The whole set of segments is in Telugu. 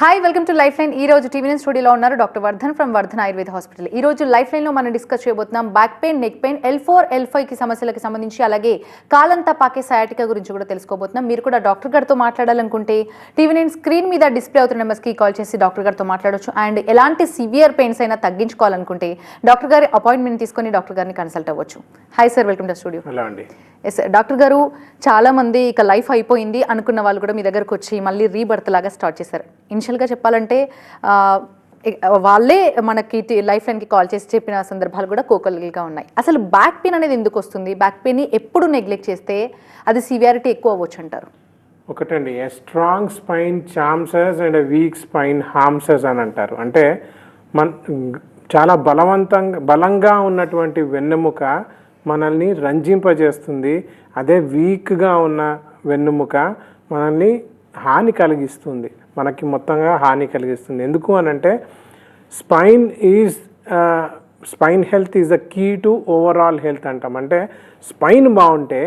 Hi welcome to life line ఈ రోజు టీవీ స్టూడియోలో ఉన్నారు doctor Vardhan from Vardhan Ayurveda hospital. ఈ రోజు లైఫ్ లైన్లో మనం డిస్కస్ చేయబోతున్నాం back pain neck pain L four L ఫైవ్కి సమస్యలకు సంబంధించి అలాగే కాలంతా పాకే సయాటికా గురించి కూడా తెలుసుకోబోతున్నాం. మీరు కూడా డాక్టర్ గారితో మాట్లాడాలనుకుంటే టీవీ నైన్ స్క్రీన్ మీద డిస్ప్లే అవుతున్న నెంబర్స్కి కాల్ చేసి డాక్టర్ గారితో మాట్లాడవచ్చు అండ్ ఎలాంటి సివియర్ పెయిన్స్ అయినా తగ్గించుకోవాలనుకుంటే డాక్టర్ గారి అపాయింట్మెంట్ తీసుకొని డాక్టర్ గారిని కన్సల్ట్ అవ్వచ్చు. Hi sir welcome to studio yes doctor గారు చాలా మంది ఇక లైఫ్ అయిపోయింది అనుకున్న వాళ్ళు కూడా మీ దగ్గరకు వచ్చి మళ్ళీ రీబర్త్ లాగా స్టార్ట్ చేశారు. ఇనిషియల్గా చెప్పాలంటే వాళ్ళే మనకి లైఫ్ లైన్కి కాల్ చేసి చెప్పిన సందర్భాలు కూడా కోకలిగా ఉన్నాయి. అసలు బ్యాక్ పెయిన్ అనేది ఎందుకు వస్తుంది? బ్యాక్ పెయిన్ని ఎప్పుడు నెగ్లెక్ట్ చేస్తే అది సివియారిటీ ఎక్కువ అవ్వచ్చు అంటారు? ఒకటండి a strong spine chances and weak spine హామ్సెస్ అని అంటారు. అంటే మన చాలా బలవంతంగా బలంగా ఉన్నటువంటి వెన్నెముక మనల్ని రంజింపజేస్తుంది. అదే వీక్గా ఉన్న వెన్నెముక మనల్ని హాని కలిగిస్తుంది. మనకి మొత్తంగా హాని కలిగిస్తుంది. ఎందుకు అని అంటే spine is spine health is the key to overall health అంటాం. అంటే స్పైన్ బాగుంటే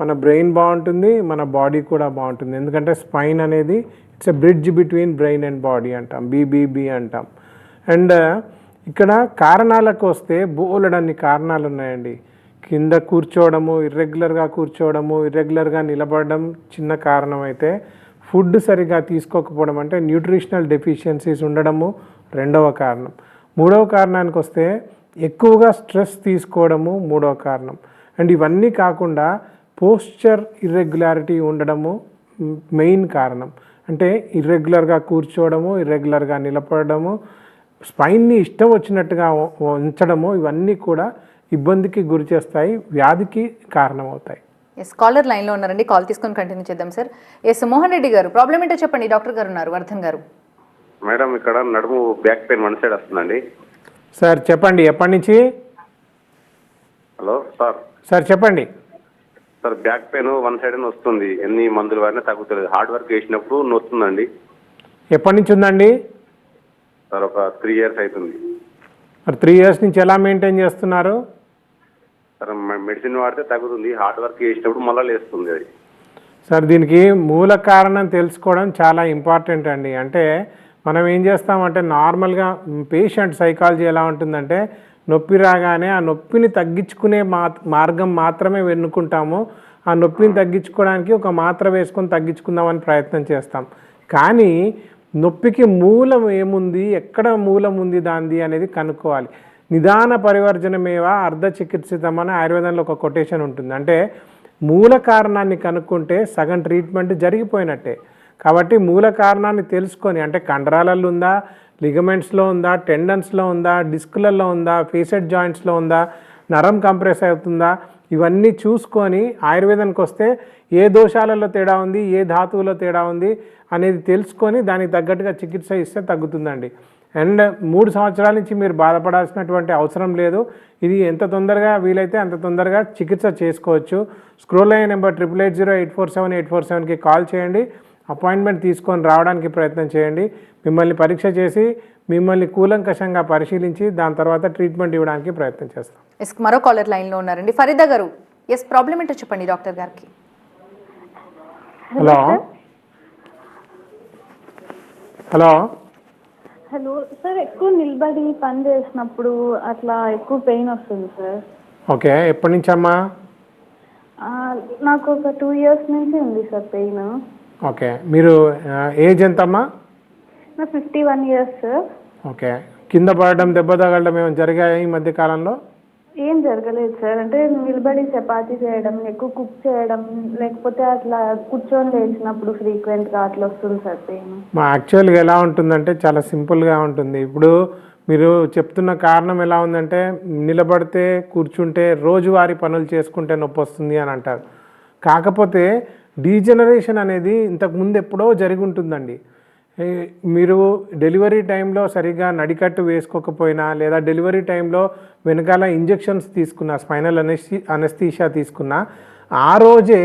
మన బ్రెయిన్ బాగుంటుంది మన బాడీ కూడా బాగుంటుంది. ఎందుకంటే స్పైన్ అనేది it's a bridge between brain and body అంటాం. బీబీబీ అంటాం. అండ్ ఇక్కడ కారణాలకు వస్తే బోలెడన్ని కారణాలు ఉన్నాయండి. కింద కూర్చోవడము ఇర్రెగ్యులర్గా కూర్చోవడము ఇర్రెగ్యులర్గా నిలబడడం చిన్న కారణం అయితే ఫుడ్ సరిగా తీసుకోకపోవడం అంటే న్యూట్రిషనల్ డెఫిషియన్సీస్ ఉండడము రెండవ కారణం. మూడవ కారణానికి వస్తే ఎక్కువగా స్ట్రెస్ తీసుకోవడము మూడవ కారణం. అండ్ ఇవన్నీ కాకుండా పోస్చర్ ఇర్రెగ్యులారిటీ ఉండడము మెయిన్ కారణం. అంటే ఇర్రెగ్యులర్గా కూర్చోవడము ఇర్రెగ్యులర్గా నిలబడము స్పైన్ని ఇష్టం వచ్చినట్టుగా ఉంచడము ఇవన్నీ కూడా ఇబ్బందికి గురి చేస్తాయి వ్యాధికి కారణమవుతాయి. ఎస్ కాలర్ లైన్లో ఉన్నారండి. కాల్ తీసుకొని కంటిన్యూ చేద్దాం సార్ ఎస్ మోహన్ రెడ్డి గారు ప్రాబ్లం ఏంటో చెప్పండి. డాక్టర్ గారు ఉన్నారు వర్ధన్ గారు. మేడం ఇక్కడ నడుము బ్యాక్ పెయిన్ వన్ సైడ్ వస్తుందండి. సార్ చెప్పండి ఎప్పటి నుంచి? హలో సార్ సార్ చెప్పండి. Sir back pain one side వస్తుంది. ఎన్ని మందులు వాడినా తగ్గుతుంది హార్డ్ వర్క్ చేసినప్పుడు నొస్తుందండి. ఎప్పటి నుంచి ఉందండి? సార్ ఒక త్రీ ఇయర్స్ అవుతుంది మరి త్రీ ఇయర్స్ నుంచి ఎలా మెయింటైన్ చేస్తున్నారు? సార్ మెడిసిన్ వాడితే తగ్గుతుంది హార్డ్ వర్క్ చేసినప్పుడు మళ్ళీ లేస్తుంది అది. సార్ దీనికి మూల కారణం తెలుసుకోవడం చాలా ఇంపార్టెంట్ అండి. అంటే మనం ఏం చేస్తామంటే నార్మల్గా పేషెంట్ సైకాలజీ ఎలా ఉంటుందంటే నొప్పి రాగానే ఆ నొప్పిని తగ్గించుకునే మార్గం మాత్రమే వెన్నుకుంటాము. ఆ నొప్పిని తగ్గించుకోవడానికి ఒక మాత్ర వేసుకొని తగ్గించుకుందామని ప్రయత్నం చేస్తాం. కానీ నొప్పికి మూలం ఏముంది? ఎక్కడ మూలం ఉంది దాంది అనేది కనుక్కోవాలి. నిదాన పరివర్జనమేవా అర్ధ చికిత్సితమని ఆయుర్వేదంలో ఒక కొటేషన్ ఉంటుంది. అంటే మూల కారణాన్ని కనుక్కుంటే సగం ట్రీట్మెంట్ జరిగిపోయినట్టే. కాబట్టి మూల కారణాన్ని తెలుసుకొని అంటే కండరాలలో ఉందా లిగమెంట్స్లో ఉందా టెండన్స్లో ఉందా డిస్కులలో ఉందా ఫేసెడ్ జాయింట్స్లో ఉందా నరం కంప్రెస్ అవుతుందా ఇవన్నీ చూసుకొని ఆయుర్వేదానికి వస్తే ఏ దోషాలలో తేడా ఉంది ఏ ధాతువులో తేడా ఉంది అనేది తెలుసుకొని దానికి తగ్గట్టుగా చికిత్స ఇస్తే తగ్గుతుందండి. అండ్ మూడు సంవత్సరాల నుంచి మీరు బాధపడాల్సినటువంటి అవసరం లేదు. ఇది ఎంత తొందరగా వీలైతే అంత తొందరగా చికిత్స చేసుకోవచ్చు. స్క్రోల్ అయ్యే number triple eight zero eight four seven eight four సెవెన్కి కాల్ చేయండి. అపాయింట్మెంట్ తీసుకొని రావడానికి ప్రయత్నం చేయండి. మిమ్మల్ని పరీక్ష చేసి మిమ్మల్ని కూలంకషంగా పరిశీలించి దాని తర్వాత ట్రీట్మెంట్ ఇవ్వడానికి ప్రయత్నం చేస్తాం. ఎస్ మరో కాలర్ లైన్లో ఉన్నారండి. ఫరీదా గారు ఎస్ ప్రాబ్లం ఏంటో చెప్పండి డాక్టర్ గారికి. హలో. హలో. హలో సార్ ఎక్కువ నిలబడి పని చేసినప్పుడు అట్లా ఎక్కువ పెయిన్ వస్తుంది సార్. ఓకే ఎప్పటి నుంచి అమ్మా? నాకు ఒక టూ ఇయర్స్ నుంచి ఉంది సార్ పెయిన్. ఓకే మీరు ఏజ్ ఎంతమ్మా? నా fifty one years sir. Okay కింద పడడం దెబ్బ తగలడం ఏమైనా జరిగాయి ఈ మధ్య కాలంలో? ఏం జరగలేదు సార్. అంటే నిలబడి చపాతీ చేయడం ఎక్కువ కుక్ చేయడం లేకపోతే అట్లా కూర్చొని లేచినప్పుడు ఫ్రీక్వెంట్గా అట్లా వస్తుంది సార్ పెయిన్ మా యాక్చువల్గా ఎలా ఉంటుందంటే చాలా సింపుల్గా ఉంటుంది. ఇప్పుడు మీరు చెప్తున్న కారణం ఎలా ఉందంటే నిలబడితే కూర్చుంటే రోజువారీ పనులు చేసుకుంటే నొప్పి వస్తుంది అని అంటారు. కాకపోతే డీజనరేషన్ అనేది ఇంతకు ముందు ఎప్పుడో జరిగి ఉంటుందండి. మీరు డెలివరీ టైంలో సరిగా నడికట్టు వేసుకోకపోయినా లేదా డెలివరీ టైంలో వెనకాల ఇంజెక్షన్స్ తీసుకున్న స్పైనల్ అనెస్టీ అనెస్థీషియా తీసుకున్నా ఆ రోజే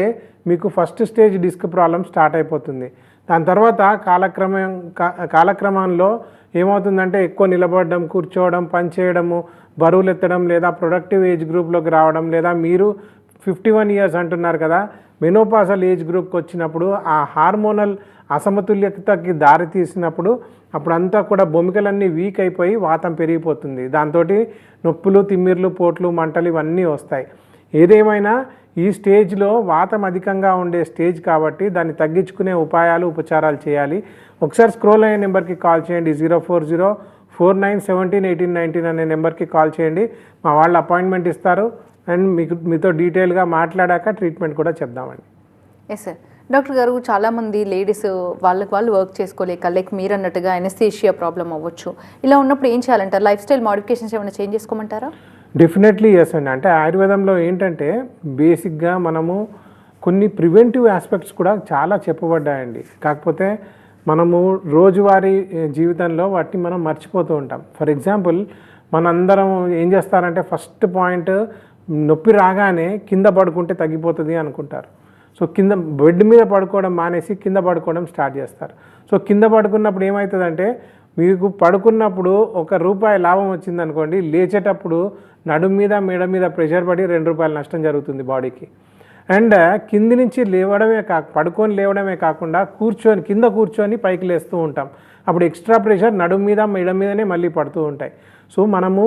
మీకు first stage disc problem start అయిపోతుంది. దాని తర్వాత కాలక్రమం కాలక్రమంలో ఏమవుతుందంటే ఎక్కువ నిలబడడం కూర్చోవడం పనిచేయడము బరువులు ఎత్తడం లేదా ప్రొడక్టివ్ ఏజ్ గ్రూప్లోకి రావడం లేదా మీరు ఫిఫ్టీ వన్ ఇయర్స్ అంటున్నారు కదా మెనోపాసల్ ఏజ్ గ్రూప్కి వచ్చినప్పుడు ఆ హార్మోనల్ అసమతుల్యతకి దారి తీసినప్పుడు అప్పుడంతా కూడా బొమికలన్నీ వీక్ అయిపోయి వాతం పెరిగిపోతుంది. దాంతో నొప్పులు తిమ్మిర్లు పోట్లు మంటలు ఇవన్నీ వస్తాయి. ఏదేమైనా ఈ స్టేజ్లో వాతం అధికంగా ఉండే స్టేజ్ కాబట్టి దాన్ని తగ్గించుకునే ఉపాయాలు ఉపచారాలు చేయాలి. ఒకసారి స్క్రోల్ అయ్యే నెంబర్కి కాల్ చేయండి. Zero four zero four nine seventeen eighteen nineteen అనే నెంబర్కి కాల్ చేయండి. మా వాళ్ళు అపాయింట్మెంట్ ఇస్తారు. అండ్ మీకు మీతో డీటెయిల్గా మాట్లాడాక ట్రీట్మెంట్ కూడా చెప్దామండి. ఎస్ సార్ డాక్టర్ గారు చాలామంది లేడీస్ వాళ్ళకి వాళ్ళు వర్క్ చేసుకోలేక లైక్ మీరు అన్నట్టుగా ఎనస్థీషియా ప్రాబ్లం అవ్వచ్చు. ఇలా ఉన్నప్పుడు ఏం చేయాలంటారు? లైఫ్ స్టైల్ మాడిఫికేషన్స్ ఏమైనా చేంజ్ చేసుకోమంటారా? డెఫినెట్లీ ఎస్ అండి. అంటే ఆయుర్వేదంలో ఏంటంటే బేసిక్గా మనము కొన్ని ప్రివెంటివ్ ఆస్పెక్ట్స్ కూడా చాలా చెప్పబడ్డాయండి. కాకపోతే మనము రోజువారీ జీవితంలో వాటిని మనం మర్చిపోతూ ఉంటాం. ఫర్ ఎగ్జాంపుల్ మనందరం ఏం చేస్తారంటే ఫస్ట్ పాయింట్ నొప్పి రాగానే కింద పడుకుంటే తగ్గిపోతుంది అనుకుంటారు. సో కింద బెడ్ మీద పడుకోవడం మానేసి కింద పడుకోవడం స్టార్ట్ చేస్తారు. సో కింద పడుకున్నప్పుడు ఏమవుతుందంటే మీకు పడుకున్నప్పుడు ఒక రూపాయి లాభం వచ్చింది అనుకోండి లేచేటప్పుడు నడుము మీద మెడ మీద ప్రెషర్ పడి రెండు రూపాయల నష్టం జరుగుతుంది బాడీకి. అండ్ కింది నుంచి లేవడమే కా పడుకొని లేవడమే కాకుండా కూర్చొని కింద కూర్చొని పైకి లేస్తూ ఉంటాం. అప్పుడు ఎక్స్ట్రా ప్రెషర్ నడుము మీద మెడ మీదనే మళ్ళీ పడుతూ ఉంటాయి. సో మనము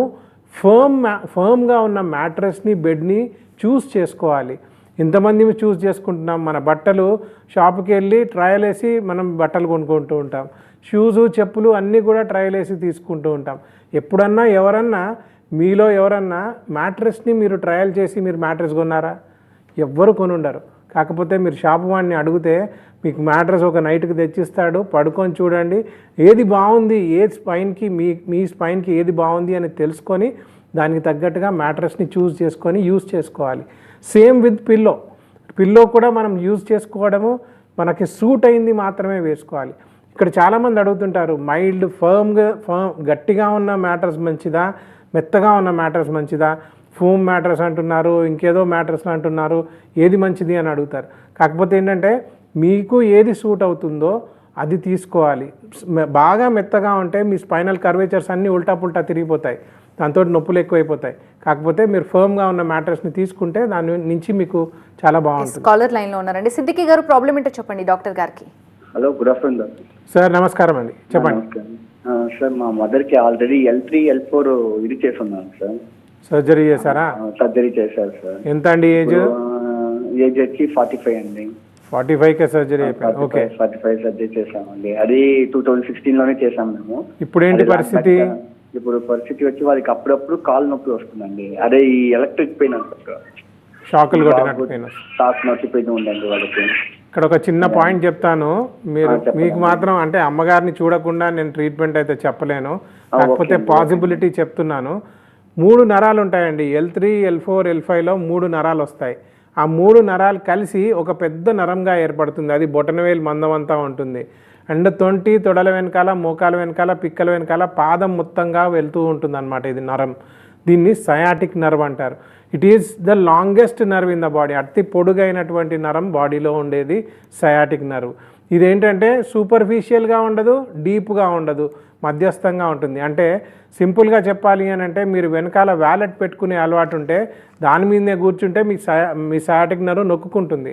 ఫర్మ్ ఫర్మ్గా ఉన్న మ్యాట్రెస్ని బెడ్ని చూస్ చేసుకోవాలి. ఇంతమంది చూస్ చేసుకుంటున్నాం. మన బట్టలు షాప్కి వెళ్ళి ట్రయల్ వేసి మనం బట్టలు కొనుక్కుంటూ ఉంటాం. షూజు చెప్పులు అన్నీ కూడా ట్రయల్ వేసి తీసుకుంటూ ఉంటాం. ఎప్పుడన్నా ఎవరన్నా మీలో ఎవరన్నా మ్యాట్రెస్ని మీరు ట్రయల్ చేసి మీరు మ్యాట్రెస్ కొన్నారా? ఎవ్వరు కొనుండరు. కాకపోతే మీరు షాప్ వాడిని అడిగితే మీకు మ్యాట్రెస్ ఒక నైట్కి తెచ్చిస్తాడు పడుకొని చూడండి. ఏది బాగుంది ఏ స్పైన్కి మీ మీ స్పైన్కి ఏది బాగుంది అని తెలుసుకొని దానికి తగ్గట్టుగా మ్యాట్రెస్ని చూస్ చేసుకొని యూజ్ చేసుకోవాలి. Same with pillow. పిల్లో కూడా మనం యూజ్ చేసుకోవడము మనకి సూట్ అయింది మాత్రమే వేసుకోవాలి. ఇక్కడ చాలామంది అడుగుతుంటారు మైల్డ్ ఫర్మ్గా ఫర్మ్ గట్టిగా ఉన్న మ్యాటర్స్ మంచిదా? మెత్తగా ఉన్న మ్యాటర్స్ మంచిదా? ఫోమ్ మ్యాటర్స్ అంటున్నారు ఇంకేదో మ్యాటర్స్ అంటున్నారు ఏది మంచిది? అని అడుగుతారు. కాకపోతే ఏంటంటే మీకు ఏది సూట్ అవుతుందో అది తీసుకోవాలి. బాగా మెత్తగా ఉంటే మీ స్పైనల్ కర్వేచర్స్ అన్నీ ఉల్టా పుల్టా తిరిగిపోతాయి. దాంతో నొప్పులు ఎక్కువైపోతాయి. కాకపోతే మీరు ఫర్మ్గా ఉన్న మ్యాటర్స్ని తీసుకుంటే దాని నుంచి మీకు చాలా బాగుంటుంది. కాలర్ లైన్లో ఉన్నారండి. సిద్దికి గారు ప్రాబ్లం ఏంటో చెప్పండి డాక్టర్ గారికి. Hello good afternoon doctor sir నమస్కారం అండి. చెప్పండి. సార్ మా మదర్కి already L three L four ఇది చేస్తున్నాను సార్ సర్జరీ చేశారా? సర్జరీ చేశారు సార్ ఎంత అండి ఏజ్ ఏజ్ వచ్చి ఫార్టీ ఫైవ్ అండి ఫార్టీ ఫైవ్కే సర్జరీ అయిపోయింది. ఓకే ఫార్టీ ఫైవ్ సర్జరీ చేసామండి అది టూ థౌజండ్ సిక్స్టీన్లోనే చేసాం మేము. ఇప్పుడు ఏంటి పరిస్థితి? ఇప్పుడు పరిస్థితి వచ్చి వాళ్ళకి అప్పుడప్పుడు కాలు నొప్పి వస్తుందండి. అదే ఈ ఎలక్ట్రిక్ పెయిన్ అంటారు షాకులు కొట్టినట్టు పెయిన్ వస్తుంది. షాక్ నొప్పి పెయిన్ ఉందండి వాళ్ళకి ఇక్కడ ఒక చిన్న పాయింట్ చెప్తాను. మీరు మీకు మాత్రం అంటే అమ్మగారిని చూడకుండా నేను ట్రీట్మెంట్ అయితే చెప్పలేను. కాకపోతే పాసిబిలిటీ చెప్తున్నాను. మూడు నరాలు ఉంటాయండి. L three L four L ఫైవ్లో మూడు నరాలు వస్తాయి. ఆ మూడు నరాలు కలిసి ఒక పెద్ద నరంగా ఏర్పడుతుంది. అది బొటనవేలు మందం అంతా ఉంటుంది. అండ్ తొంటి తొడల వెనకాల మోకాల వెనకాల పిక్కల వెనకాల పాదం మొత్తంగా వెళ్తూ ఉంటుంది అనమాట ఇది నరం. దీన్ని సయాటిక్ నర్వ్ అంటారు. It is the longest nerve in the body అతి పొడుగైనటువంటి నరం బాడీలో ఉండేది సయాటిక్ నర్వ్. ఇదేంటంటే సూపర్ఫిషియల్గా ఉండదు డీప్గా ఉండదు మధ్యస్థంగా ఉంటుంది. అంటే సింపుల్గా చెప్పాలి అని అంటే మీరు వెనకాల వ్యాలెట్ పెట్టుకునే అలవాటు ఉంటే దాని మీదనే కూర్చుంటే మీ సయా మీ సయాటిక్ నర్వ్ నొక్కుంటుంది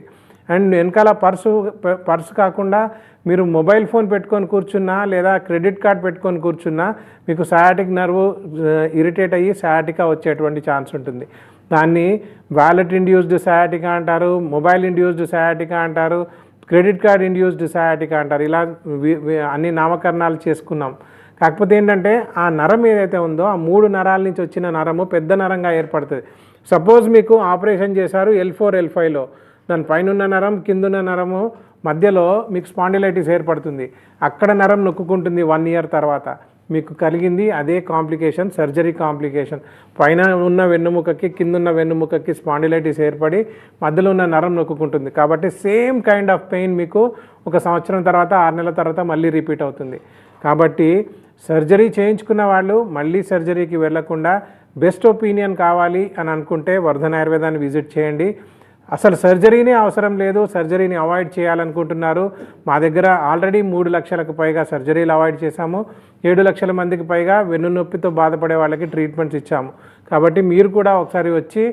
అండ్ వెనకాల పర్సు పర్సు కాకుండా మీరు మొబైల్ ఫోన్ పెట్టుకొని కూర్చున్నా లేదా క్రెడిట్ కార్డ్ పెట్టుకొని కూర్చున్నా మీకు సయాటిక్ నర్వ్ ఇరిటేట్ అయ్యి సయాటికా వచ్చేటువంటి ఛాన్స్ ఉంటుంది. దాన్ని వ్యాలెట్ ఇండ్యూస్డ్ సయాటికా అంటారు మొబైల్ ఇండ్యూస్డ్ సయాటికా అంటారు క్రెడిట్ కార్డ్ ఇండ్యూస్డ్ సయాటికా అంటారు. ఇలా వి- అన్ని నామకరణాలు చేసుకున్నాం. కాకపోతే ఏంటంటే ఆ నరం ఏదైతే ఉందో ఆ మూడు నరాల నుంచి వచ్చిన నరము పెద్ద నరంగా ఏర్పడుతుంది. సపోజ్ మీకు ఆపరేషన్ చేశారు ఎల్ ఫోర్ ఎల్ ఫైవ్లో దాని పైన ఉన్న నరం కిందున్న నరము మధ్యలో మీకు స్పాండిలైటిస్ ఏర్పడుతుంది. అక్కడ నరం నొక్కుంటుంది వన్ ఇయర్ తర్వాత. మీకు కలిగింది అదే కాంప్లికేషన్ సర్జరీ కాంప్లికేషన్. పైన ఉన్న వెన్నుముకకి కిందున్న వెన్నుముకకి స్పాండిలైటిస్ ఏర్పడి మధ్యలో ఉన్న నరం నొక్కుంటుంది కాబట్టి సేమ్ కైండ్ ఆఫ్ పెయిన్ మీకు ఒక సంవత్సరం తర్వాత ఆరు నెలల తర్వాత మళ్ళీ రిపీట్ అవుతుంది. కాబట్టి సర్జరీ చేయించుకున్న వాళ్ళు మళ్ళీ సర్జరీకి వెళ్ళకుండా బెస్ట్ ఒపీనియన్ కావాలి అని అనుకుంటే వర్ధన్ ఆయుర్వేదాన్ని విజిట్ చేయండి. అసలు సర్జరీనే అవసరం లేదు సర్జరీని అవాయిడ్ చేయాలనుకుంటున్నారు. మా దగ్గర ఆల్రెడీ మూడు లక్షలకు పైగా సర్జరీలు అవాయిడ్ చేశాము. ఏడు లక్షల మందికి పైగా వెన్నునొప్పితో బాధపడే వాళ్ళకి ట్రీట్మెంట్స్ ఇచ్చాము. కాబట్టి మీరు కూడా ఒకసారి వచ్చి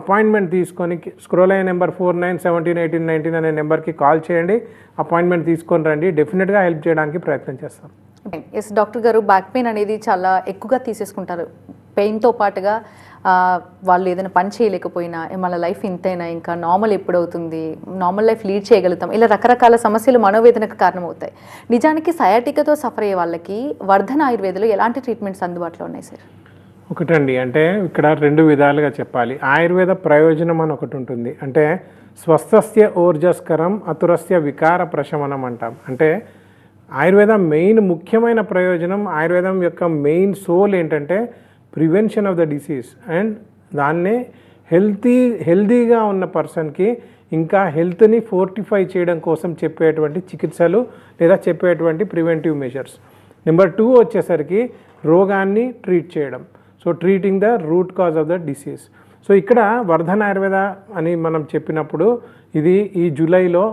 అపాయింట్మెంట్ తీసుకొని స్క్రోల్ అయ్యే number four nine seventeen eighteen nineteen అనే నెంబర్కి కాల్ చేయండి. అపాయింట్మెంట్ తీసుకొని రండి. డెఫినెట్గా హెల్ప్ చేయడానికి ప్రయత్నం చేస్తాం. ఎస్ డాక్టర్ గారు బ్యాక్ పెయిన్ అనేది చాలా ఎక్కువగా తీసేసుకుంటారు. పెయిన్తో పాటుగా వాళ్ళు ఏదైనా పని చేయలేకపోయినా మన లైఫ్ ఇంతైనా? ఇంకా నార్మల్ ఎప్పుడవుతుంది? నార్మల్ లైఫ్ లీడ్ చేయగలుగుతాం. ఇలా రకరకాల సమస్యలు మనోవేదనకు కారణమవుతాయి. నిజానికి సయాటికతో సఫర్ అయ్యే వాళ్ళకి వర్ధన ఆయుర్వేదలో ఎలాంటి ట్రీట్మెంట్స్ అందుబాటులో ఉన్నాయి సార్? ఒకటండి అంటే ఇక్కడ రెండు విధాలుగా చెప్పాలి. ఆయుర్వేద ప్రయోజనం అని ఒకటి ఉంటుంది. అంటే స్వస్థస్య ఊర్జస్కరం అతురస్య వికార ప్రశమనం అంటాం. అంటే ఆయుర్వేదం మెయిన్ ముఖ్యమైన ప్రయోజనం ఆయుర్వేదం యొక్క మెయిన్ సోల్ ఏంటంటే prevention of the disease and దాన్నే హెల్తీ హెల్తీగా ఉన్న పర్సన్కి ఇంకా హెల్త్ని ఫోర్టిఫై చేయడం కోసం చెప్పేటువంటి చికిత్సలు లేదా చెప్పేటువంటి ప్రివెంటివ్ మెజర్స్ నెంబర్ టూ వచ్చేసరికి రోగాన్ని ట్రీట్ చేయడం. So treating the root cause of the disease so ఇక్కడ వర్ధన ఆయుర్వేద అని మనం చెప్పినప్పుడు ఇది ఈ జూలైలో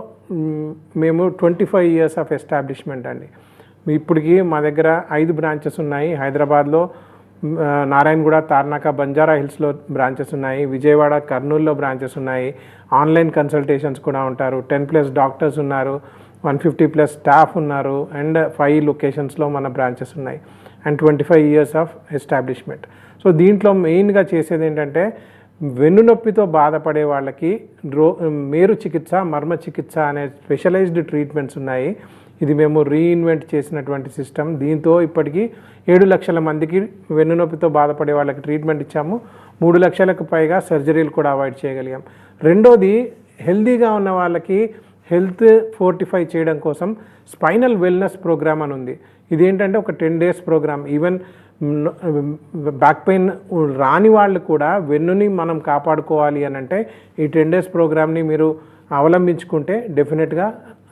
మేము twenty five years of establishment అండి. ఇప్పటికి మా దగ్గర ఐదు బ్రాంచెస్ ఉన్నాయి. హైదరాబాద్లో నారాయణగూడ తార్నాక బంజారా హిల్స్లో బ్రాంచెస్ ఉన్నాయి. విజయవాడ కర్నూలులో బ్రాంచెస్ ఉన్నాయి. ఆన్లైన్ కన్సల్టేషన్స్ కూడా ఉంటారు. టెన్ ప్లస్ డాక్టర్స్ ఉన్నారు. వన్ ఫిఫ్టీ ప్లస్ స్టాఫ్ ఉన్నారు. అండ్ ఫైవ్ లొకేషన్స్లో మన బ్రాంచెస్ ఉన్నాయి. And twenty five years of establishment. So దీంట్లో మెయిన్గా చేసేది ఏంటంటే వెన్నునొప్పితో బాధపడే వాళ్ళకి రో మేరు చికిత్స మర్మ చికిత్స అనే స్పెషలైజ్డ్ ట్రీట్మెంట్స్ ఉన్నాయి. ఇది మేము రీఇన్వెంట్ చేసినటువంటి సిస్టమ్ దీంతో ఇప్పటికీ ఏడు లక్షల మందికి వెన్నునొప్పితో బాధపడే వాళ్ళకి ట్రీట్మెంట్ ఇచ్చాము. మూడు లక్షలకు పైగా సర్జరీలు కూడా అవాయిడ్ చేయగలిగాం. రెండోది హెల్తీగా ఉన్న వాళ్ళకి హెల్త్ ఫోర్టిఫై చేయడం కోసం స్పైనల్ వెల్నెస్ ప్రోగ్రామ్ అని ఉంది. ఇదేంటంటే ఒక ten days program even back pain రాని వాళ్ళు కూడా వెన్నుని మనం కాపాడుకోవాలి అని అంటే ఈ టెన్ డేస్ ప్రోగ్రామ్ని మీరు అవలంబించుకుంటే డెఫినెట్గా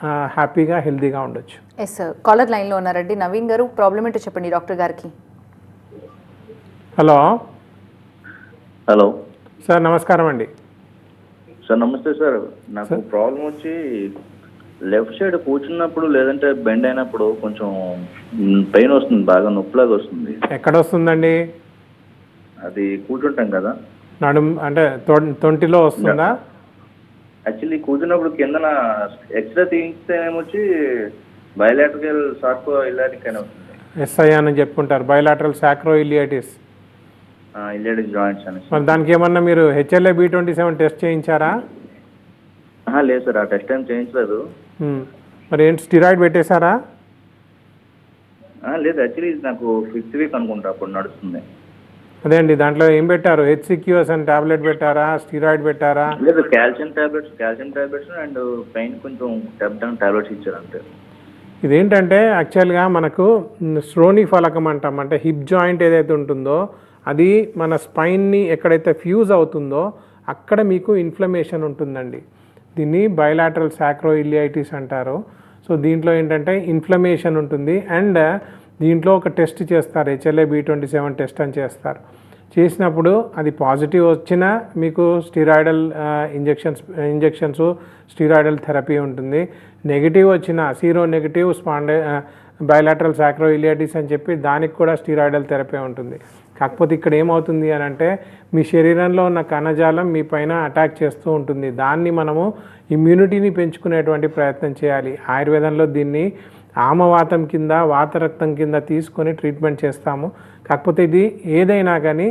హ్యాపీగా హెల్తీగా ఉండొచ్చు. ఎస్ సార్ కాలర్ లైన్లో ఉన్నారండి నవీన్ గారు ప్రాబ్లం ఏంటో చెప్పండి డాక్టర్ గారికి. హలో. హలో. సార్ నమస్కారం అండి. సార్ నమస్తే సార్. నాకు ప్రాబ్లం వచ్చి లెఫ్ట్ సైడ్ కూర్చున్నప్పుడు లేదంటే బెండ్ అయినప్పుడు కొంచెం పెయిన్ వస్తుంది బాగా నొప్పిలాగా వస్తుంది. ఎక్కడ వస్తుందండి అది కూర్చుంటాం కదా. నడుం అంటే తొంటిలో వస్తుందా? యాక్చువల్లీ కూర్చున్నప్పుడు కిందన ఎక్స్రే తీస్తే ఏమొచ్చి బయలాట్రికల్ సార్కో ఇలాంటిక్ అని వస్తుంది. ఎస్ఐ అని చెప్పుకుంటారు. బయలాటరల్ సాక్రో ఇలియటిస్ ఇలియాటిక్ జాయింట్స్ అని. మరి దానికి ఏమన్నా మీరు HLA B twenty seven test చేయించారా? లేదు సార్ ఆ టెస్ట్ టైం చేయించలేదు. మరి ఏంటి స్టిరాయిడ్ పెట్టేశారా? లేదు యాక్చువల్లీ నాకు ఫిఫ్త్ వీక్ అనుకుంటా అప్పుడు నడుస్తుంది. అదే అండి దాంట్లో ఏం పెట్టారు? హెచ్సిక్యూఎస్ అని టాబ్లెట్ పెట్టారా? స్టిరాయిడ్ పెట్టారా? లేదు calcium tablets calcium tablets and pain కొంచెం టెబ్టాన్ టాబ్లెట్స్ ఇచ్చారు అంతే. ఇదేంటంటే యాక్చువల్గా మనకు శ్రోణి ఫలకం అంటాం. అంటే హిప్ జాయింట్ ఏదైతే ఉంటుందో అది మన స్పైన్ని ఎక్కడైతే ఫ్యూజ్ అవుతుందో అక్కడ మీకు ఇన్ఫ్లమేషన్ ఉంటుందండి. దీన్ని బయలాటరల్ సాక్రో ఇలియైటిస్ అంటారు. సో దీంట్లో ఏంటంటే ఇన్ఫ్లమేషన్ ఉంటుంది. అండ్ దీంట్లో ఒక టెస్ట్ చేస్తారు HLA B twenty seven test అని చేస్తారు. చేసినప్పుడు అది పాజిటివ్ వచ్చినా మీకు steroidal injections injections steroidal therapy ఉంటుంది. నెగిటివ్ వచ్చిన sero negative spondy bilateral sacroiliitis అని చెప్పి దానికి కూడా స్టిరాయిడల్ థెరపీ ఉంటుంది. కాకపోతే ఇక్కడ ఏమవుతుంది అని అంటే మీ శరీరంలో ఉన్న కణజాలం మీ పైన అటాక్ చేస్తూ ఉంటుంది. దాన్ని మనము ఇమ్యూనిటీని పెంచుకునేటువంటి ప్రయత్నం చేయాలి. ఆయుర్వేదంలో దీన్ని ఆమవాతం కింద వాతరక్తం కింద తీసుకొని ట్రీట్మెంట్ చేస్తాము. కాకపోతే ఇది ఏదైనా కానీ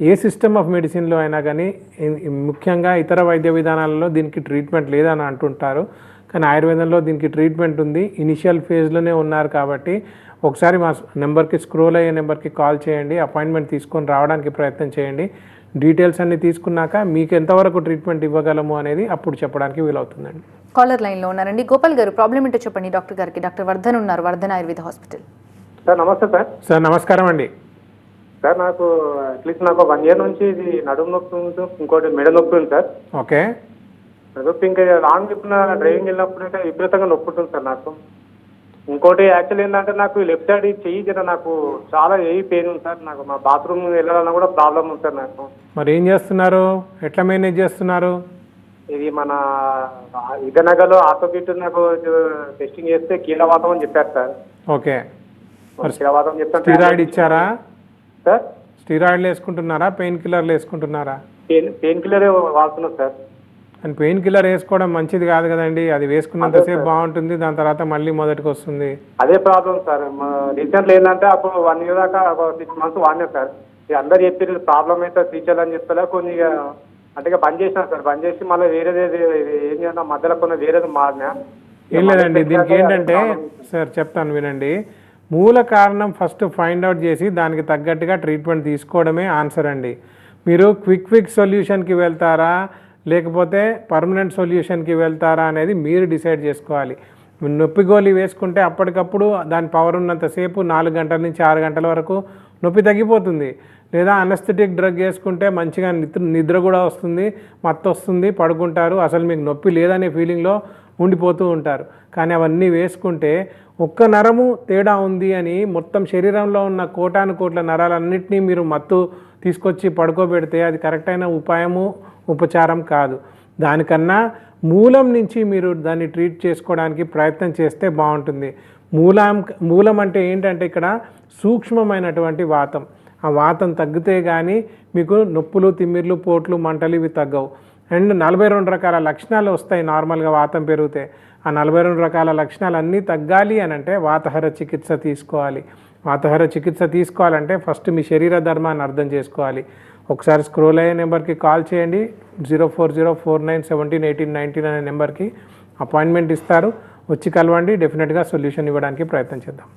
ఏ సిస్టమ్ ఆఫ్ మెడిసిన్లో అయినా కానీ ముఖ్యంగా ఇతర వైద్య విధానాలలో దీనికి ట్రీట్మెంట్ లేదని అంటుంటారు. కానీ ఆయుర్వేదంలో దీనికి ట్రీట్మెంట్ ఉంది. ఇనిషియల్ ఫేజ్లోనే ఉన్నారు కాబట్టి ఒకసారి మా నెంబర్కి స్క్రోల్ అయ్యే నెంబర్కి కాల్ చేయండి. అపాయింట్మెంట్ తీసుకొని రావడానికి ప్రయత్నం చేయండి. డీటెయిల్స్ అన్ని తీసుకున్నాక మీకు ఎంతవరకు ట్రీట్మెంట్ ఇవ్వగలము అనేది అప్పుడు చెప్పడానికి వీలవుతుందండి. కాలర్ లైన్లో ఉన్నారండి. గోపాల్ గారు ప్రాబ్లం ఏంటో చెప్పండి. డాక్టర్ గారికి డాక్టర్ వర్ధన్ ఉన్నారు. వర్ధన్ ఆయుర్వేద హాస్పిటల్. సార్ నమస్తే సార్. సార్ నమస్కారం అండి. సార్ నాకు అట్లీస్ట్ నాకు వన్ ఇయర్ నుంచి ఇది నడుము నొప్పి ఉంది. ఇంకోటి మెడ నొప్పి ఉంది సార్. ఓకే. నొప్పి ఇంకా లాంగ్ ట్రిప్ డ్రైవింగ్ వెళ్ళినప్పుడు విపరీతంగా నొప్పి ఉంటుంది సార్ నాకు. ఇంకోటి యాక్చువల్ ఏంటంటే నాకు లెఫ్ట్ సైడ్ ఈ చెయ్యి జర నాకు చాలా ఏ పెయిన్ ఉంది సార్. నాకు మా బాత్రూమ్ వెళ్ళాలన్నా కూడా ప్రాబ్లం ఉంది సార్ నాకు. మరి ఏం చేస్తున్నారు? ఎట్లా మేనేజ్ చేస్తున్నారు? ఇది మన ఇదనగర్లో ఆటోబిట్ నాకు టెస్టింగ్ చేస్తే కీలవాతం అని చెప్పారు సార్. ఓకే. కీలవాతం చెప్తాను స్టీరాయిడ్ ఇచ్చారా? సార్? స్టీరాయిడ్లు వేసుకుంటున్నారా? పెయిన్ కిల్లర్లు వేసుకుంటున్నారా? పెయిన్ పెయిన్ కిల్లర్ వాడుతున్నాను సార్. అండ్ పెయిన్ కిల్లర్ వేసుకోవడం మంచిది కాదు కదండి. అది వేసుకున్నంతసేపు బాగుంటుంది. దాని తర్వాత మళ్ళీ మొదటికి వస్తుంది. అదే ప్రాబ్లం సార్. రీసెంట్లో ఏంటంటే అప్పుడు వన్ ఇయర్ దాకా ఒక సిక్స్ మంత్స్ వాడినా సార్. అందరు చెప్పారు ప్రాబ్లం అయితే అని చెప్తారా కొన్ని అంటే బంద్ చేసినా సార్. బంద్ చేసి మళ్ళీ వేరేది ఏం చేద్దాం మధ్యలో కొన్ని వేరేది మారినా. ఏం లేదండి. దీనికి ఏంటంటే సార్ చెప్తాను వినండి. మూల కారణం ఫస్ట్ ఫైండ్ అవుట్ చేసి దానికి తగ్గట్టుగా ట్రీట్మెంట్ తీసుకోవడమే ఆన్సర్ అండి. మీరు క్విక్ క్విక్ సొల్యూషన్కి వెళ్తారా? లేకపోతే పర్మనెంట్ సొల్యూషన్కి వెళ్తారా అనేది మీరు డిసైడ్ చేసుకోవాలి. నొప్పి గోళీ వేసుకుంటే అప్పటికప్పుడు దాని పవర్ ఉన్నంతసేపు నాలుగు గంటల నుంచి ఆరు గంటల వరకు నొప్పి తగ్గిపోతుంది. లేదా అనస్థెటిక్ డ్రగ్ వేసుకుంటే మంచిగా నిద్ర నిద్ర కూడా వస్తుంది మత్తు వస్తుంది పడుకుంటారు అసలు మీకు నొప్పి లేదనే ఫీలింగ్లో ఉండిపోతూ ఉంటారు. కానీ అవన్నీ వేసుకుంటే ఒక్క నరము తేడా ఉంది అని మొత్తం శరీరంలో ఉన్న కోటాను కోట్ల నరాలన్నింటినీ మీరు మత్తు తీసుకొచ్చి పడుకోబెడితే అది కరెక్ట్ అయిన ఉపాయము ఉపచారం కాదు. దానికన్నా మూలం నుంచి మీరు దాన్ని ట్రీట్ చేసుకోవడానికి ప్రయత్నం చేస్తే బాగుంటుంది. మూలం మూలం అంటే ఏంటంటే ఇక్కడ సూక్ష్మమైనటువంటి వాతం. ఆ వాతం తగ్గితే కానీ మీకు నొప్పులు తిమ్మిర్లు పోట్లు మంటలు ఇవి తగ్గవు. అండ్ నలభై రెండు రకాల లక్షణాలు వస్తాయి నార్మల్గా వాతం పెరిగితే. ఆ నలభై రెండు రకాల లక్షణాలు అన్నీ తగ్గాలి అని అంటే వాతహర చికిత్స తీసుకోవాలి. వాతహర చికిత్స తీసుకోవాలంటే ఫస్ట్ మీ శరీర ధర్మాన్ని అర్థం చేసుకోవాలి. ఒకసారి స్క్రోల్ అయ్యే నెంబర్కి కాల్ చేయండి. Zero four zero four nine seventeen eighteen nineteen అనే నెంబర్కి అపాయింట్మెంట్ ఇస్తారు. వచ్చి కలవండి. డెఫినెట్గా సొల్యూషన్ ఇవ్వడానికి ప్రయత్నం చేద్దాం.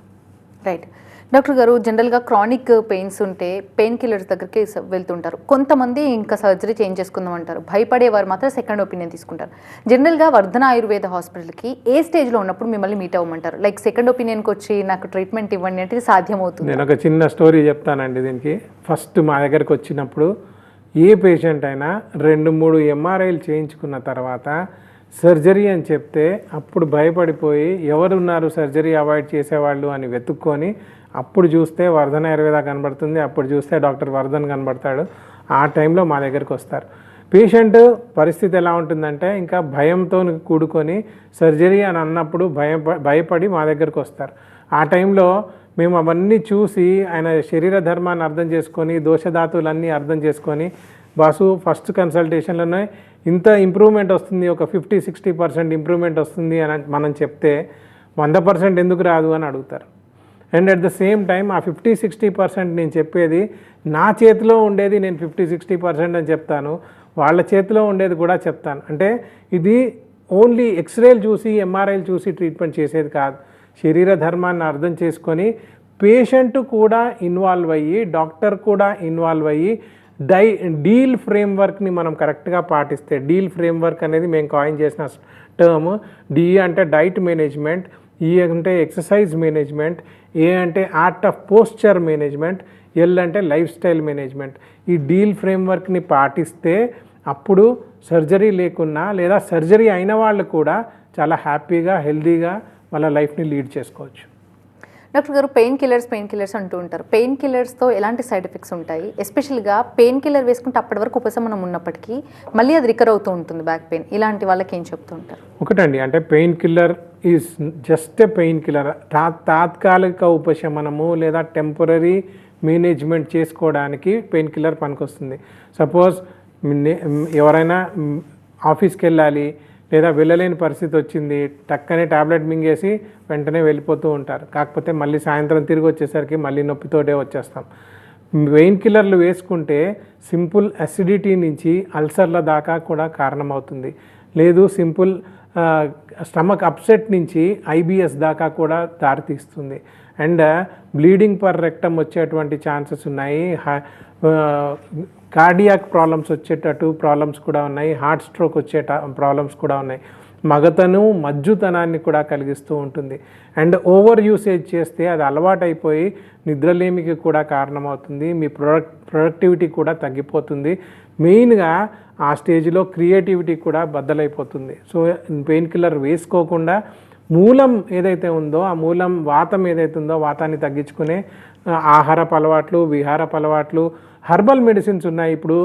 రైట్ డాక్టర్ గారు జనరల్గా క్రానిక్ పెయిన్స్ ఉంటే పెయిన్ కిల్లర్స్ దగ్గరికి వెళ్తుంటారు. కొంతమంది ఇంకా సర్జరీ చేంజ్ చేసుకుందాం అంటారు భయపడేవారు మాత్రం సెకండ్ ఒపీనియన్ తీసుకుంటారు. జనరల్గా వర్ధన ఆయుర్వేద హాస్పిటల్కి ఏ స్టేజ్లో ఉన్నప్పుడు మిమ్మల్ని మీట్ అవ్వమంటారు? లైక్ సెకండ్ ఒపీనియన్కి వచ్చి నాకు ట్రీట్మెంట్ ఇవ్వండి అంటే ఇది సాధ్యమవుతుంది? నేను ఒక చిన్న స్టోరీ చెప్తానండి దీనికి. ఫస్ట్ మా దగ్గరికి వచ్చినప్పుడు ఏ పేషెంట్ అయినా రెండు మూడు ఎంఆర్ఐలు చేయించుకున్న తర్వాత సర్జరీ అని చెప్తే అప్పుడు భయపడిపోయి ఎవరున్నారు సర్జరీ అవాయిడ్ చేసేవాళ్ళు అని వెతుక్కొని అప్పుడు చూస్తే వర్ధన ఆయుర్వేద కనబడుతుంది అప్పుడు చూస్తే డాక్టర్ వర్ధన్ కనబడతాడు. ఆ టైంలో మా దగ్గరికి వస్తారు. పేషెంట్ పరిస్థితి ఎలా ఉంటుందంటే ఇంకా భయంతో కూడుకొని సర్జరీ అని అన్నప్పుడు భయం భయపడి మా దగ్గరికి వస్తారు. ఆ టైంలో మేము అవన్నీ చూసి ఆయన శరీర ధర్మాన్ని అర్థం చేసుకొని దోషధాతువులన్నీ అర్థం చేసుకొని బాసు ఫస్ట్ కన్సల్టేషన్లోనే ఇంత ఇంప్రూవ్మెంట్ వస్తుంది ఒక ఫిఫ్టీ సిక్స్టీ పర్సెంట్ ఇంప్రూవ్మెంట్ వస్తుంది అని మనం చెప్తే వంద పర్సెంట్ ఎందుకు రాదు అని అడుగుతారు. And at the same time ఆ ఫిఫ్టీ సిక్స్టీ పర్సెంట్ నేను చెప్పేది నా చేతిలో ఉండేది నేను ఫిఫ్టీ సిక్స్టీ పర్సెంట్ అని చెప్తాను. వాళ్ళ చేతిలో ఉండేది కూడా చెప్తాను. అంటే ఇది ఓన్లీ ఎక్స్రేలు చూసి ఎంఆర్ఐలు చూసి ట్రీట్మెంట్ చేసేది కాదు. శరీర ధర్మాన్ని అర్థం చేసుకొని పేషెంట్ కూడా ఇన్వాల్వ్ అయ్యి డాక్టర్ కూడా ఇన్వాల్వ్ అయ్యి డై డీల్ ఫ్రేమ్వర్క్ని మనం కరెక్ట్గా పాటిస్తే డీల్ ఫ్రేమ్వర్క్ అనేది మేము కాయిన్ చేసిన టర్మ్ డి అంటే డైట్ మేనేజ్మెంట్ ఈ అంటే ఎక్సర్సైజ్ మేనేజ్మెంట్ ఏ అంటే art of posture management L అంటే లైఫ్ స్టైల్ మేనేజ్మెంట్ ఈ డీల్ ఫ్రేమ్వర్క్ని పాటిస్తే అప్పుడు సర్జరీ లేకున్నా లేదా సర్జరీ అయిన వాళ్ళు కూడా చాలా హ్యాపీగా హెల్తీగా వాళ్ళ లైఫ్ని లీడ్ చేసుకోవచ్చు. డాక్టర్ గారు పెయిన్ కిల్లర్స్ పెయిన్ కిల్లర్స్ అంటూ ఉంటారు. పెయిన్ కిల్లర్స్తో ఎలాంటి సైడ్ ఎఫెక్ట్స్ ఉంటాయి? ఎస్పెషల్గా పెయిన్ కిల్లర్ వేసుకుంటే అప్పటి వరకు ఉపశమనం ఉన్నప్పటికీ మళ్ళీ అది రికర్ అవుతూ ఉంటుంది బ్యాక్ పెయిన్. ఇలాంటి వాళ్ళకి ఏం చెప్తూ ఉంటారు? ఒకటండి. అంటే pain killer is just pain killer. తా తాత్కాలిక ఉపశమనము లేదా టెంపరీ మేనేజ్మెంట్ చేసుకోవడానికి పెయిన్ కిల్లర్ పనికొస్తుంది. సపోజ్ ఎవరైనా ఆఫీస్కి వెళ్ళాలి లేదా వెళ్ళలేని పరిస్థితి వచ్చింది టక్కనే ట్యాబ్లెట్ మింగేసి వెంటనే వెళ్ళిపోతూ ఉంటారు. కాకపోతే మళ్ళీ సాయంత్రం తిరిగి వచ్చేసరికి మళ్ళీ నొప్పితోటే వచ్చేస్తాం. వెయిన్ కిల్లర్లు వేసుకుంటే సింపుల్ అసిడిటీ నుంచి అల్సర్ల దాకా కూడా కారణమవుతుంది. లేదు సింపుల్ స్టమక్ అప్సెట్ నుంచి ఐబిఎస్ దాకా కూడా దారితీస్తుంది. అండ్ బ్లీడింగ్ పర్ రెక్టమ్ వచ్చేటువంటి ఛాన్సెస్ ఉన్నాయి. కార్డియాక్ ప్రాబ్లమ్స్ వచ్చేటట్టు ప్రాబ్లమ్స్ కూడా ఉన్నాయి. హార్ట్ స్ట్రోక్ వచ్చే ప్రాబ్లమ్స్ కూడా ఉన్నాయి. మగతను మజ్జుతనాన్ని కూడా కలిగిస్తూ ఉంటుంది. అండ్ ఓవర్ యూసేజ్ చేస్తే అది అలవాటైపోయి నిద్రలేమికి కూడా కారణమవుతుంది. మీ ప్రొడక్ట్ ప్రొడక్టివిటీ కూడా తగ్గిపోతుంది. మెయిన్గా ఆ స్టేజ్లో క్రియేటివిటీ కూడా బద్దలైపోతుంది. సో పెయిన్ కిల్లర్ వేసుకోకుండా మూలం ఏదైతే ఉందో ఆ మూలం వాతం ఏదైతే ఉందో వాతాన్ని తగ్గించుకునే ఆహారపు అలవాట్లు విహారపు అలవాట్లు హర్బల్ మెడిసిన్స్ ఉన్నాయి. ఇప్పుడు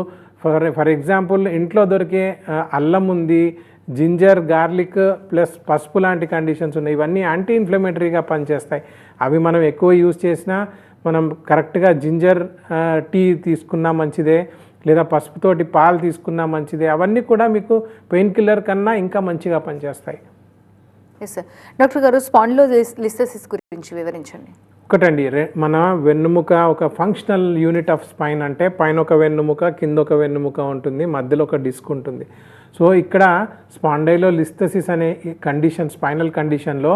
ఫర్ ఫర్ ఎగ్జాంపుల్ ఇంట్లో దొరికే అల్లం ఉంది జింజర్ గార్లిక్ ప్లస్ పసుపు లాంటి కండిషన్స్ ఉన్నాయి. ఇవన్నీ యాంటీ ఇన్ఫ్లమేటరీగా పనిచేస్తాయి. అవి మనం ఎక్కువ యూజ్ చేసినా మనం కరెక్ట్గా జింజర్ టీ తీసుకున్నా మంచిదే లేదా పసుపుతోటి పాలు తీసుకున్నా మంచిదే. అవన్నీ కూడా మీకు పెయిన్ కిల్లర్ కన్నా ఇంకా మంచిగా పనిచేస్తాయి. ఎస్ సార్ డాక్టర్ గారు స్పాండ్లో లిస్టసిస్ గురించి వివరించండి. ఒకటండి మన వెన్నుముక ఒక ఫంక్షనల్ యూనిట్ ఆఫ్ స్పైన్ అంటే పైన ఒక వెన్నుముక కింద ఒక వెన్నుముక ఉంటుంది మధ్యలో ఒక డిస్క్ ఉంటుంది. సో ఇక్కడ స్పాండైలో లిస్థసిస్ అనే కండిషన్ స్పైనల్ కండిషన్లో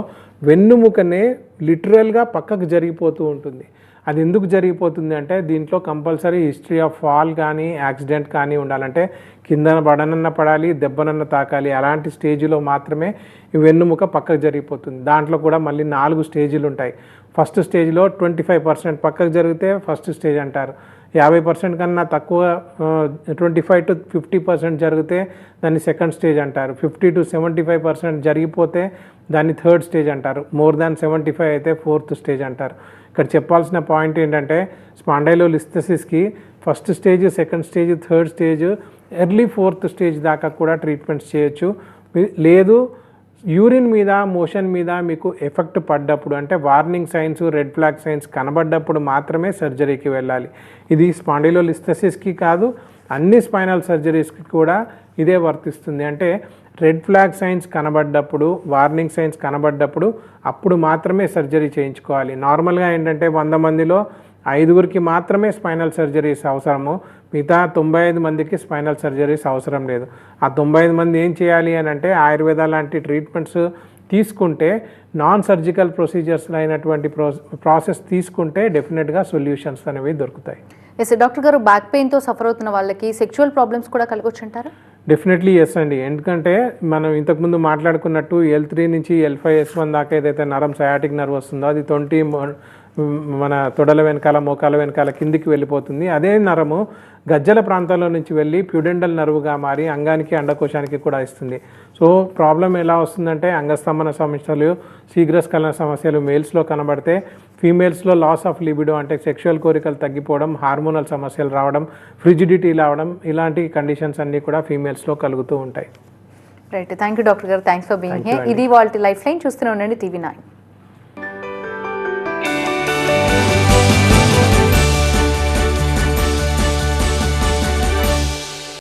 వెన్నుముకనే లిటరల్గా పక్కకు జరిగిపోతూ ఉంటుంది. అది ఎందుకు జరిగిపోతుంది అంటే దీంట్లో కంపల్సరీ హిస్టరీ ఆఫ్ ఫాల్ కానీ యాక్సిడెంట్ కానీ ఉండాలంటే కిందన పడనన్న పడాలి దెబ్బనన్న తాకాలి అలాంటి స్టేజ్లో మాత్రమే ఈ వెన్నుముక పక్కకు జరిగిపోతుంది. దాంట్లో కూడా మళ్ళీ నాలుగు స్టేజీలు ఉంటాయి. ఫస్ట్ స్టేజ్లో ట్వంటీ ఫైవ్ పర్సెంట్ పక్కకు జరిగితే ఫస్ట్ స్టేజ్ అంటారు. యాభై పర్సెంట్ కన్నా తక్కువ twenty five to fifty percent జరిగితే దాన్ని సెకండ్ స్టేజ్ అంటారు. Fifty to seventy five percent జరిగిపోతే దాన్ని థర్డ్ స్టేజ్ అంటారు. మోర్ దాన్ సెవెంటీ ఫైవ్ అయితే ఫోర్త్ స్టేజ్ అంటారు. ఇక్కడ చెప్పాల్సిన పాయింట్ ఏంటంటే స్పాండైలో లిస్థసిస్కి first stage second stage third stage early fourth stage దాకా కూడా ట్రీట్మెంట్స్ చేయొచ్చు. లేదు యూరిన్ మీద మోషన్ మీద మీకు ఎఫెక్ట్ పడ్డప్పుడు అంటే warning signs red flag signs కనబడ్డప్పుడు మాత్రమే సర్జరీకి వెళ్ళాలి. ఇది స్పాండిలోలిస్థసిస్కి కాదు అన్ని స్పైనల్ సర్జరీస్కి కూడా ఇదే వర్తిస్తుంది. అంటే రెడ్ ఫ్లాగ్ సైన్స్ కనబడ్డప్పుడు వార్నింగ్ సైన్స్ కనబడ్డప్పుడు అప్పుడు మాత్రమే సర్జరీ చేయించుకోవాలి. నార్మల్గా ఏంటంటే వంద మందిలో ఐదుగురికి మాత్రమే స్పైనల్ సర్జరీస్ అవసరము. మిగతా తొంభై ఐదు మందికి స్పైనల్ సర్జరీస్ అవసరం లేదు. ఆ తొంభై ఐదు మంది ఏం చేయాలి అని అంటే ఆయుర్వేద లాంటి ట్రీట్మెంట్స్ తీసుకుంటే నాన్ సర్జికల్ ప్రొసీజర్స్ అయినటువంటి ప్రో ప్రాసెస్ తీసుకుంటే డెఫినెట్గా సొల్యూషన్స్ అనేవి దొరుకుతాయి. ఎస్ డాక్టర్ గారు బ్యాక్ పెయిన్తో సఫర్ అవుతున్న వాళ్ళకి సెక్షువల్ ప్రాబ్లమ్స్ కూడా కలగొచ్చు అంటారా డెఫినెట్లీ ఎస్ అండి. ఎందుకంటే మనం ఇంతకుముందు మాట్లాడుకున్నట్టు ఎల్ త్రీ నుంచి ఎల్ ఫైవ్ ఎస్ వన్ దాకా ఏదైతే నరం సయాటిక్ నర్వ్ వస్తుందో అది ట్వంటీ మన తొడల వెనకాల మోకాల వెనకాల కిందికి వెళ్ళిపోతుంది. అదే నరము గజ్జల ప్రాంతంలో నుంచి వెళ్ళి ప్యూడెండల్ నర్వ్గా మారి అంగానికి అండకోశానికి కూడా ఇస్తుంది. సో ప్రాబ్లం ఎలా వస్తుందంటే అంగస్తంభన సమస్యలు శీఘ్రస్ఖలన సమస్యలు మేల్స్లో కనబడితే ఫీమేల్స్లో లాస్ ఆఫ్ లిబిడో అంటే సెక్షువల్ కోరికలు తగ్గిపోవడం హార్మోనల్ సమస్యలు రావడం ఫ్రిజిడిటీ రావడం ఇలాంటి కండిషన్స్ అన్నీ కూడా ఫీమేల్స్లో కలుగుతూ ఉంటాయి. రైట్ థ్యాంక్ యూ డాక్టర్ గారు. థ్యాంక్స్ ఫర్ బీయింగ్ హియర్ ఇది వాళ్ళ లైఫ్ లైన్. చూస్తూనే ఉండండి టీవీ నైన్.